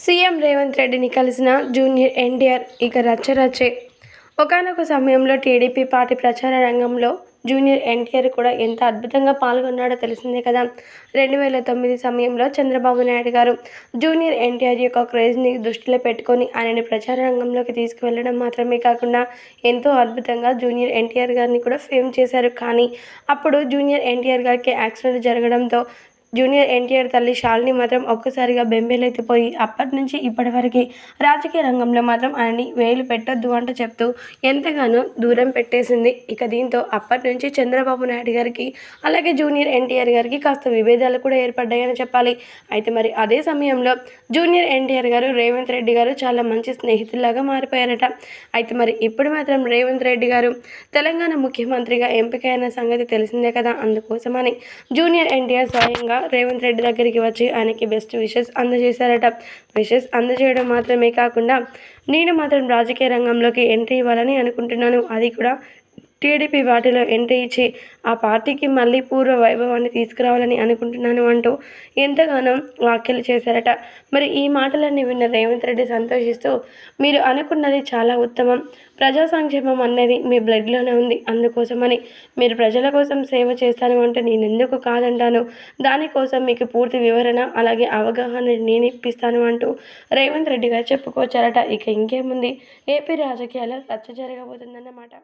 CM Revanth రెడ్డిని కలిసిన junior NTR ఇక రచ్చరచ్చే. ఒకానొక సమయంలో టీడీపీ పార్టీ ప్రచార రంగంలో జూనియర్ ఎన్టీఆర్ కూడా ఎంత అద్భుతంగా పాల్గొన్నాడో తెలిసిందే కదా. రెండు వేల తొమ్మిది సమయంలో చంద్రబాబు నాయుడు గారు జూనియర్ ఎన్టీఆర్ యొక్క క్రేజ్ని దృష్టిలో పెట్టుకొని ఆయనని ప్రచార రంగంలోకి తీసుకువెళ్ళడం మాత్రమే కాకుండా ఎంతో అద్భుతంగా జూనియర్ ఎన్టీఆర్ గారిని కూడా ఫేమ్ చేశారు. కానీ అప్పుడు జూనియర్ ఎన్టీఆర్ గారికి యాక్సిడెంట్ జరగడంతో జూనియర్ ఎన్టీఆర్ తల్లి శాలిని మాత్రం ఒక్కసారిగా బెంబేలెత్తిపోయి అప్పటి నుంచి ఇప్పటి వరకు రాజకీయ రంగంలో మాత్రం ఆయన్ని వేలు పెట్టొద్దు అంటూ చెప్తూ ఎంతగానో దూరం పెట్టేసింది. ఇక దీంతో అప్పటి నుంచి చంద్రబాబు నాయుడు గారికి అలాగే జూనియర్ ఎన్టీఆర్ గారికి కాస్త విభేదాలు కూడా ఏర్పడ్డాయని చెప్పాలి. అయితే మరి అదే సమయంలో జూనియర్ ఎన్టీఆర్ గారు రేవంత్ రెడ్డి గారు చాలా మంచి స్నేహితుల్లాగా మారిపోయారట. అయితే మరి ఇప్పుడు మాత్రం రేవంత్ రెడ్డి గారు తెలంగాణ ముఖ్యమంత్రిగా ఎంపికైన సంగతి తెలిసిందే కదా అందుకోసమని జూనియర్ ఎన్టీఆర్ స్వయంగా రేవంత్ రెడ్డి దగ్గరికి వచ్చి ఆయనకి బెస్ట్ విషెస్ అందజేశారట. విషెస్ అందజేయడం మాత్రమే కాకుండా నేను మాత్రం రాజకీయ రంగంలోకి ఎంట్రీ ఇవ్వాలని అనుకుంటున్నాను. అది కూడా టీడీపీ పార్టీలో ఎంట్రీ ఇచ్చి ఆ పార్టీకి మళ్ళీ పూర్వ వైభవాన్ని తీసుకురావాలని అనుకుంటున్నాను అంటూ ఎంతగానో వ్యాఖ్యలు చేశారట. మరి ఈ మాటలన్నీ విన్న రేవంత్ రెడ్డి సంతోషిస్తూ మీరు అనుకున్నది చాలా ఉత్తమం. ప్రజా సంక్షేమం అనేది మీ బ్లడ్లోనే ఉంది. అందుకోసమని మీరు ప్రజల కోసం సేవ చేస్తాను అంటే నేను ఎందుకు కాదంటాను. దానికోసం మీకు పూర్తి వివరణ అలాగే అవగాహన నేను ఇప్పిస్తాను అంటూ రేవంత్ రెడ్డి గారు చెప్పుకొచ్చారట. ఇక ఇంకేముంది? ఏపీ రాజకీయాల్లో రచ్చ జరగబోతుందన్నమాట.